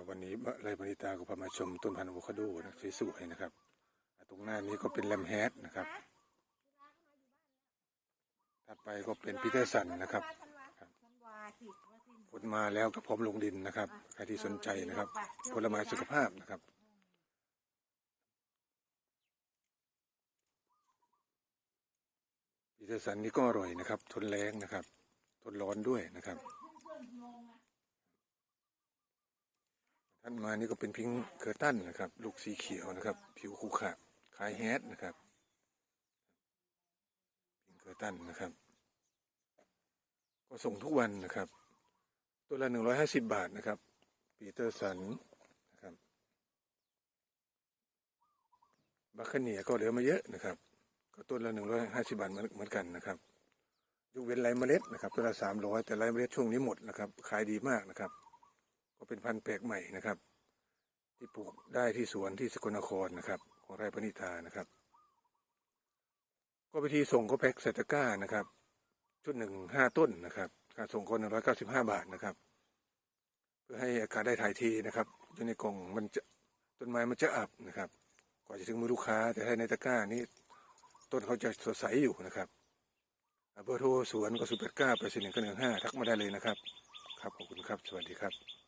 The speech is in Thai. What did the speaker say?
ครับวันนี้ไรบริตาก็พามาชมต้นพันธุ์อะโวคาโดนะสวยๆนะครับตรงหน้านี้ก็เป็นแลมแฮดนะครับถัดไปก็เป็นปีเตอร์สันนะครับผลมาแล้วก็พร้อมลงดินนะครับใครที่สนใจนะครับผลไม้สุขภาพนะครับปีเตอร์สันนี่ก็อร่อยนะครับ ทนแรงนะครับ ทนร้อนด้วยนะครับ นมานี่ก็เป็นพิงเคอร์ตันนะครับ ลูกสีเขียวนะครับ ผิวขรุขระคล้ายแฮดนะครับ พิงเคอร์ตันนะครับ ก็ส่งทุกวันนะครับ ตัวละหนึ่งร้อยห้าสิบบาทนะครับ ปีเตอร์สันนะครับบัคคเนียก็เหลือมาเยอะนะครับ ก็ต้นละหนึ่งร้อยห้าสิบาทเหมือนเหมือนกันนะครับยกเว้นไรเมล็ดนะครับตัวละสามร้อยแต่ไรเมล็ดช่วงนี้หมดนะครับ ขายดีมากนะครับ ก็เป็นพันธุ์แปลกใหม่นะครับ ที่ปลูกได้ที่สวนที่สกลนครนะครับ ของไร่ปณิธานะครับ ก็วิธีส่งก็แพ็คใส่ตะกร้านะครับ ชุดหนึ่งห้าต้นนะครับค่าส่งคนหนึ่งร้อยเก้าสิบห้าบาทนะครับ เพื่อให้อากาศได้ถ่ายเทีนะครับอยู่ในกล่องมันจะต้นไม้มันจะอับนะครับกว่าจะถึงมือลูกค้าแต่ถ้าในตะกร้านี้ต้นเขาจะสดใสอยู่นะครับเบอร์โทรสวนก็สุดแปดเก้าแปดสี่หนึ่งหนึ่งห้าทักมาได้เลยนะครับ ครับขอบคุณครับ สวัสดีครับ